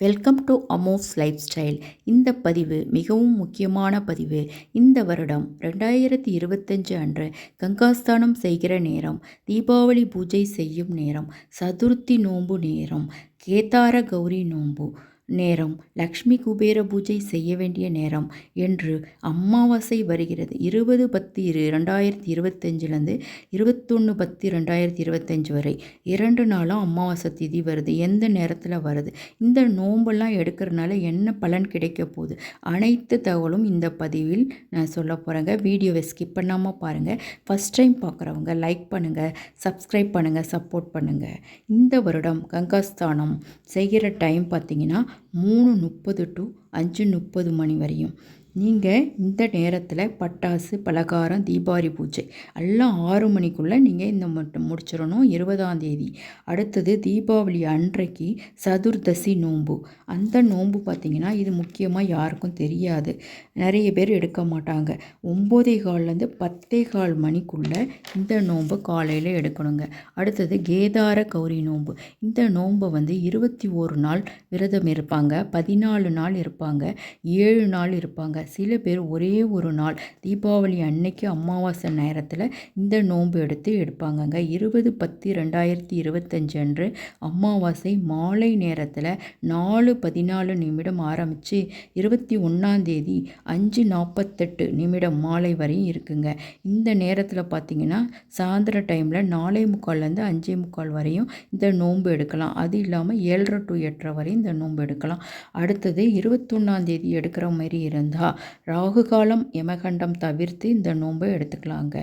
Welcome to Amos lifestyle இந்த பதிவு மிகவும் முக்கியமான பதிவு. இந்த வருடம் ரெண்டாயிரத்தி இருபத்தஞ்சு அன்று கங்காஸ்தானம் செய்கிற நேரம் தீபாவளி பூஜை செய்யும் நேரம் சதுர்த்தி நோன்பு நேரம் கேதார கௌரி நோன்பு நேரம். லக்ஷ்மி குபேர பூஜை செய்ய வேண்டிய நேரம் என்று அமாவாசை வருகிறது. இருபது பத்து இரு ரெண்டாயிரத்தி இருபத்தஞ்சிலேருந்து இருபத்தொன்று பத்து ரெண்டாயிரத்தி இருபத்தஞ்சி வரை இரண்டு நாளும் அமாவாசை திதி வருது. எந்த நேரத்தில் வருது? இந்த நோம்பெல்லாம் எடுக்கிறனால என்ன பலன் கிடைக்க போகுது? அனைத்து தகவலும் இந்த பதிவில் நான் சொல்ல போகிறேங்க வீடியோவை ஸ்கிப் பண்ணாமல் பாருங்கள் ஃபஸ்ட் டைம் பார்க்குறவங்க லைக் பண்ணுங்கள் சப்ஸ்கிரைப் பண்ணுங்கள் சப்போர்ட் பண்ணுங்கள் இந்த வருடம் கங்காஸ்தானம் செய்கிற டைம் பார்த்திங்கன்னா மூணு முப்பது டு அஞ்சு முப்பது மணி வரையும். நீங்கள் இந்த நேரத்தில் பட்டாசு பலகாரம் தீபாவளி பூஜை எல்லாம் ஆறு மணிக்குள்ளே நீங்கள் இந்த மட்டும் முடிச்சிடணும். இருபதாம் தேதி. அடுத்தது தீபாவளி அன்றைக்கு சதுர்தசி நோன்பு. அந்த நோன்பு பார்த்திங்கன்னா இது முக்கியமாக யாருக்கும் தெரியாது. நிறைய பேர் எடுக்க மாட்டாங்க. ஒம்போதே கால்லேருந்து பத்தே கால் மணிக்குள்ளே இந்த நோன்பு காலையில் எடுக்கணுங்க. அடுத்தது கேதார கௌரி நோன்பு. இந்த நோன்பை வந்து இருபத்தி ஒரு நாள் விரதம் இருப்பாங்க. பதினாலு நாள் இருப்பாங்க. ஏழு நாள் இருப்பாங்க. சில பேர் ஒரே ஒரு நாள் தீபாவளி அன்னைக்கு அமாவாசை நேரத்தில் இந்த நோன்பு எடுத்து எடுப்பாங்கங்க. இருபது பத்து ரெண்டாயிரத்தி இருபத்தஞ்சு அன்று அமாவாசை மாலை நேரத்தில் நாலு பதினாலு நிமிடம் ஆரம்பித்து இருபத்தி ஒன்றாந்தேதி அஞ்சு நாற்பத்தெட்டு நிமிடம் மாலை வரையும் இருக்குங்க. இந்த நேரத்தில் பார்த்திங்கன்னா சாயந்தர டைமில் நாலே முக்கால்லேருந்து அஞ்சே முக்கால் வரையும் இந்த நோன்பு எடுக்கலாம். அது இல்லாமல் ஏழரை டு எட்டரை வரையும் இந்த நோன்பு எடுக்கலாம். அடுத்தது இருபத்தொன்னாந்தேதி எடுக்கிற மாதிரி இருந்தால் ராகு காலம் யமகண்டம் தவிர்த்து இந்த நோன்பை எடுத்துக்கலாங்க.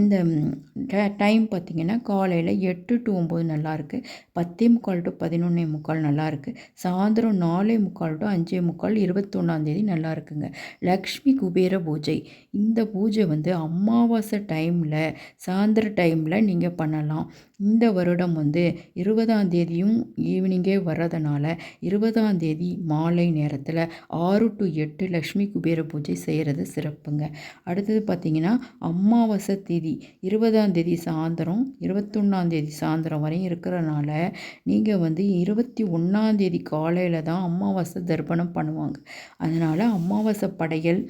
இந்த டைம் பார்த்திங்கன்னா காலையில் எட்டு டு ஒம்பது நல்லாயிருக்கு. பத்தே முக்கால் டு பதினொன்னே முக்கால் நல்லாயிருக்கு. சாயந்தரம் நாலே முக்கால் டு அஞ்சே முக்கால் இருபத்தொன்னாந்தேதி நல்லா இருக்குங்க லக்ஷ்மி குபேர பூஜை. இந்த பூஜை வந்து அமாவாசை டைமில் சாயந்தர டைமில் நீங்கள் பண்ணலாம். இந்த வருடம் வந்து இருபதாம் தேதியும் ஈவினிங்கே வர்றதுனால இருபதாம் தேதி மாலை நேரத்தில் ஆறு டு எட்டு லக்ஷ்மி குபேர பூஜை செய்கிறது சிறப்புங்க. அடுத்தது பார்த்திங்கன்னா அமாவாசை தேதி. இருபதாம் தேதி சாயந்தரம் இருபத்தொன்னாந்தேதி சாயந்தரம் வரையும் இருக்கிறனால நீங்கள் வந்து இருபத்தி ஒன்றாந்தேதி காலையில் தான் அமாவாசை தர்ப்பணம் பண்ணுவாங்க. அதனால் அமாவாசை படையல்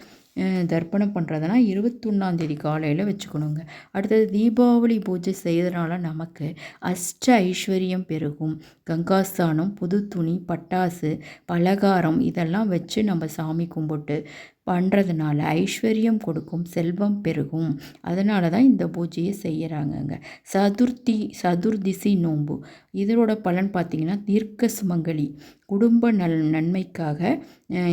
தர்ப்பணம் பண்ணுறதுனா இருபத்தொன்னாந்தேதி காலையில் வச்சுக்கணுங்க. அடுத்தது தீபாவளி பூஜை செய்கிறதுனால நமக்கு அஷ்ட ஐஸ்வர்யம் பெருகும். கங்காஸ்தானம் புது துணி பட்டாசு பலகாரம் இதெல்லாம் வச்சு நம்ம சாமி கும்பிட்டு பண்ணுறதுனால ஐஸ்வர்யம் கொடுக்கும் செல்வம் பெருகும். அதனால தான் இந்த பூஜையை செய்கிறாங்கங்க சதுர்த்தி சதுர்திசி நோன்பு. இதனோட பலன் பார்த்திங்கன்னா தீர்க்க சுமங்கலி குடும்ப நல் நன்மைக்காக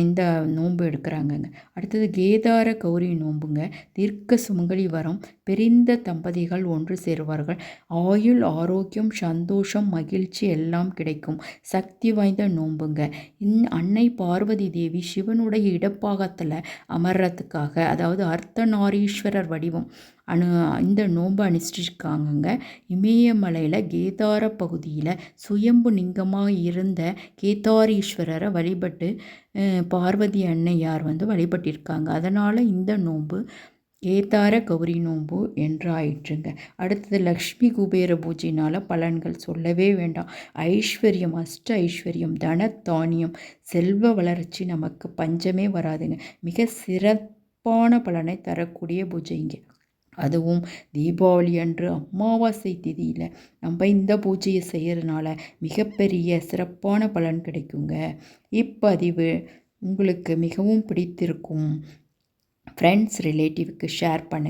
இந்த நோன்பு எடுக்கிறாங்கங்க. அடுத்தது கேதார கௌரி நோன்புங்க. தீர்க்க சுமங்கலி வரம் பிரிந்த தம்பதிகள் ஒன்று சேருவார்கள். ஆயுள் ஆரோக்கியம் சந்தோஷம் மகிழ்ச்சி எல்லாம் கிடைக்கும். சக்தி வாய்ந்த நோம்புங்க இன் அன்னை பார்வதி தேவி சிவனுடைய இடப்பாகத்தில் அமர்றதுக்காக அதாவது அர்த்தநாரீஸ்வரர் வடிவம் அணு இந்த நோன்பு அனுஷ்டிருக்காங்கங்க இமயமலையில் கேதார பகுதியில் சுயம்பு லிங்கமாக இருந்த கேதாரீஸ்வரரை வழிபட்டு பார்வதி அன்னையார் வந்து வழிபட்டிருக்காங்க. அதனால் இந்த நோன்பு ஏத்தார கௌரி நோன்பு என்றாயிற்றுங்க. அடுத்தது லக்ஷ்மி குபேர பூஜையினால் பலன்கள் சொல்லவே வேண்டாம். ஐஸ்வர்யம் அஷ்ட ஐஸ்வர்யம் தன தானியம் செல்வ வளர்ச்சி நமக்கு பஞ்சமே வராதுங்க. மிக சிறப்பான பலனை தரக்கூடிய பூஜைங்க. அதுவும் தீபாவளி அன்று அமாவாசை திதியில் நம்ம இந்த பூஜையை செய்கிறதுனால மிகப்பெரிய சிறப்பான பலன் கிடைக்குங்க. இப்பதிவு உங்களுக்கு மிகவும் பிடித்திருக்கும் ஃப்ரெண்ட்ஸ் ரிலேட்டிவ்க்கு ஷேர் பண்ணுங்கள்